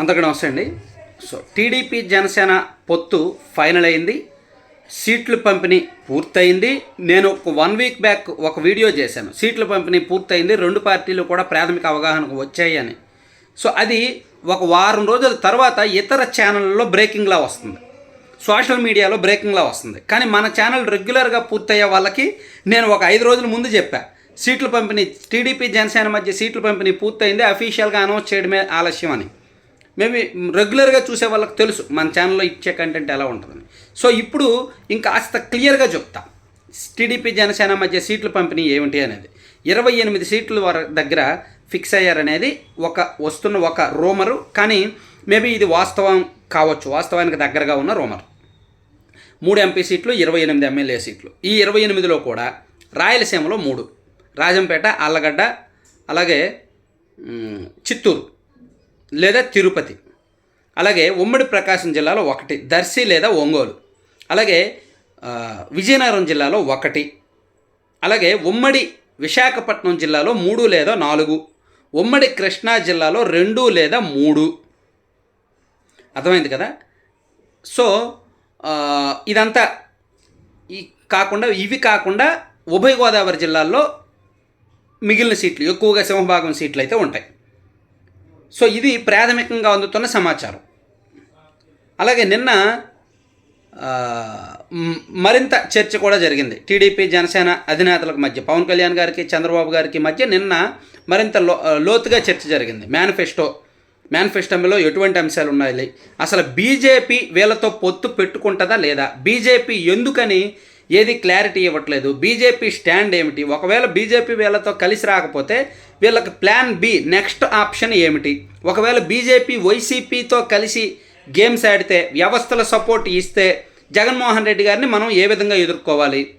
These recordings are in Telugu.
అంతకడం నమస్తే అండి. సో టీడీపీ జనసేన పొత్తు ఫైనల్ అయింది. సీట్లు పంపిణీ పూర్తయింది. నేను ఒక వన్ వీక్ బ్యాక్ ఒక వీడియో చేశాను. సీట్ల పంపిణీ పూర్తయింది. రెండు పార్టీలు కూడా ప్రాథమిక అవగాహనకు వచ్చాయి అని. సో అది ఒక వారం రోజుల తర్వాత ఇతర ఛానళ్ళలో బ్రేకింగ్లా వస్తుంది. సోషల్ మీడియాలో బ్రేకింగ్లా వస్తుంది. కానీ మన ఛానల్ రెగ్యులర్గా పూర్తయ్యే వాళ్ళకి నేను ఒక ఐదు రోజుల ముందు చెప్పాను సీట్ల పంపిణీ టీడీపీ జనసేన మధ్య సీట్ల పంపిణీ పూర్తయింది. అఫీషియల్గా అనౌన్స్ చేయడమే ఆలస్యం అని. మేము రెగ్యులర్గా చూసే వాళ్ళకి తెలుసు. మన ఛానల్లో ఇచ్చే కంటెంట్ ఎలా ఉంటుందని. సో ఇప్పుడు ఇంకా కాస్త క్లియర్గా చెప్తా. టీడీపీ జనసేన మధ్య సీట్లు పంపిణీ ఏమిటి అనేది. ఇరవై ఎనిమిది సీట్లు వారి దగ్గర ఫిక్స్ అయ్యారనేది ఒక వస్తున్న ఒక రూమరు. కానీ మేబీ ఇది వాస్తవం కావచ్చు. వాస్తవానికి దగ్గరగా ఉన్న రూమర్. మూడు ఎంపీ సీట్లు ఇరవై ఎనిమిది ఎమ్మెల్యే సీట్లు. ఈ ఇరవై ఎనిమిదిలో కూడా రాయలసీమలో మూడు. రాజంపేట అల్లగడ్డ అలాగే చిత్తూరు. లేదా తిరుపతి. అలాగే ఉమ్మడి ప్రకాశం జిల్లాలో ఒకటి దర్శి లేదా ఒంగోలు. అలాగే విజయనగరం జిల్లాలో ఒకటి. అలాగే ఉమ్మడి విశాఖపట్నం జిల్లాలో మూడు లేదా నాలుగు. ఉమ్మడి కృష్ణా జిల్లాలో రెండు లేదా మూడు. అర్థమైంది కదా? సో ఇదంతా ఈ కాకుండా ఇవి కాకుండా ఉభయ గోదావరి జిల్లాల్లో మిగిలిన సీట్లు ఎక్కువగా సింహభాగం సీట్లు అయితే ఉంటాయి. సో ఇది ప్రాథమికంగా అందుతున్న సమాచారం. అలాగే నిన్న మరింత చర్చ కూడా జరిగింది. టీడీపీ జనసేన అధినేతలకు మధ్య పవన్ కళ్యాణ్ గారికి చంద్రబాబు గారికి మధ్య నిన్న మరింత లో లోతుగా చర్చ జరిగింది. మేనిఫెస్టో మేనిఫెస్టోలో ఎటువంటి అంశాలు ఉన్నాయి? అసలు బీజేపీ వీళ్ళతో పొత్తు పెట్టుకుంటుందా లేదా? బీజేపీ ఎందుకని ఏది క్లారిటీ ఇవ్వట్లేదు. బీజేపీ స్టాండ్ ఏమిటి? ఒకవేళ బీజేపీ వీళ్ళతో కలిసి రాకపోతే వీళ్ళకి ప్లాన్ బి నెక్స్ట్ ఆప్షన్ ఏమిటి? ఒకవేళ బీజేపీ వైసీపీతో కలిసి గేమ్స్ ఆడితే వ్యవస్థల సపోర్ట్ ఇస్తే జగన్మోహన్ రెడ్డి గారిని మనం ఏ విధంగా ఎదుర్కోవాలి?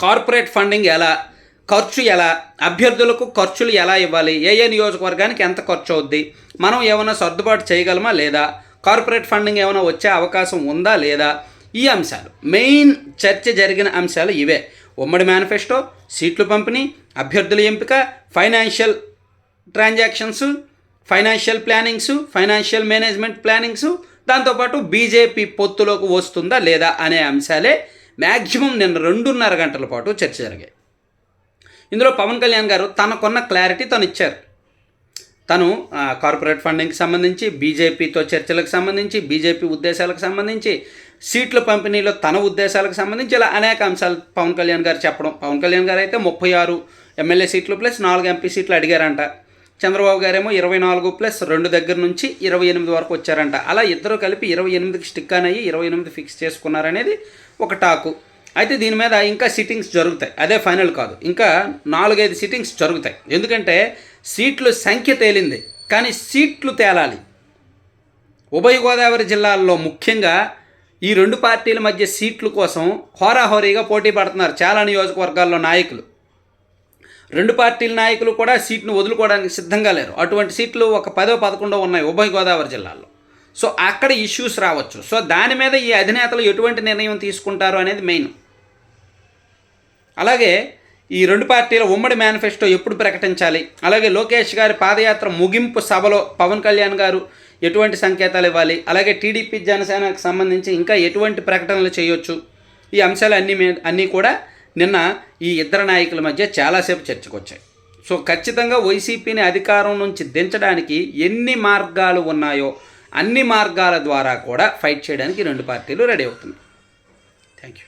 కార్పొరేట్ ఫండింగ్ ఎలా? ఖర్చు ఎలా? అభ్యర్థులకు ఖర్చులు ఎలా ఇవ్వాలి? ఏ ఏ నియోజకవర్గానికి ఎంత ఖర్చు అవుద్ది? మనం ఏమైనా సర్దుబాటు చేయగలమా లేదా? కార్పొరేట్ ఫండింగ్ ఏమైనా వచ్చే అవకాశం ఉందా లేదా? ఈ అంశాలు. మెయిన్ చర్చ జరిగిన అంశాలు ఇవే. ఉమ్మడి మేనిఫెస్టో సీట్లు పంపిణీ అభ్యర్థుల ఎంపిక financial transactions financial plannings financial management plannings దాంతోపాటు బీజేపీ పొత్తులోకి వస్తుందా లేదా అనే అంశాలే మ్యాక్సిమం నిన్న రెండున్నర గంటల పాటు చర్చ జరిగాయి. ఇందులో పవన్ కళ్యాణ్ గారు తనకున్న క్లారిటీ తను ఇచ్చారు తను కార్పొరేట్ ఫండింగ్కి సంబంధించి బీజేపీతో చర్చలకు సంబంధించి బీజేపీ ఉద్దేశాలకు సంబంధించి సీట్ల పంపిణీలో తన ఉద్దేశాలకు సంబంధించి ఇలా అనేక అంశాలు పవన్ కళ్యాణ్ గారు చెప్పడం. పవన్ కళ్యాణ్ గారు అయితే ముప్పై ఆరు ఎమ్మెల్యే సీట్లు ప్లస్ నాలుగు ఎంపీ సీట్లు అడిగారంట. చంద్రబాబు గారేమో ఇరవై నాలుగు ప్లస్ రెండు దగ్గర నుంచి ఇరవై ఎనిమిది వరకు వచ్చారంట. అలా ఇద్దరు కలిపి ఇరవై ఎనిమిదికి స్టిక్ అయ్యి ఇరవై ఎనిమిది ఫిక్స్ చేసుకున్నారనేది ఒక టాకు. అయితే దీని మీద ఇంకా సిట్టింగ్స్ జరుగుతాయి. అదే ఫైనల్ కాదు. ఇంకా నాలుగైదు సిట్టింగ్స్ జరుగుతాయి. ఎందుకంటే సీట్లు సంఖ్య తేలింది. కానీ సీట్లు తేలాలి. ఉభయ గోదావరి జిల్లాల్లో ముఖ్యంగా ఈ రెండు పార్టీల మధ్య సీట్ల కోసం హోరాహోరీగా పోటీ పడుతున్నారు చాలా నియోజకవర్గాల్లో నాయకులు. రెండు పార్టీల నాయకులు కూడా సీట్ను వదులుకోవడానికి సిద్ధంగా లేరు. అటువంటి సీట్లు ఒక పదో పదకొండో ఉన్నాయి ఉభయ గోదావరి జిల్లాల్లో. సో అక్కడ ఇష్యూస్ రావచ్చు. సో దాని మీద ఈ అధినేతలు ఎటువంటి నిర్ణయం తీసుకుంటారు అనేది మెయిన్. అలాగే ఈ రెండు పార్టీల ఉమ్మడి మేనిఫెస్టో ఎప్పుడు ప్రకటించాలి? అలాగే లోకేష్ గారి పాదయాత్ర ముగింపు సభలో పవన్ కళ్యాణ్ గారు ఎటువంటి సంకేతాలు ఇవ్వాలి? అలాగే టీడీపీ జనసేనకు సంబంధించి ఇంకా ఎటువంటి ప్రకటనలు చేయొచ్చు? ఈ అంశాలు అన్నీ మీ అన్నీ కూడా నిన్న ఈ ఇద్దరు నాయకుల మధ్య చాలాసేపు చర్చకొచ్చాయి సో ఖచ్చితంగా వైసీపీని అధికారం నుంచి దించడానికి ఎన్ని మార్గాలు ఉన్నాయో అన్ని మార్గాల ద్వారా కూడా ఫైట్ చేయడానికి రెండు పార్టీలు రెడీ అవుతున్నాయి. Thank you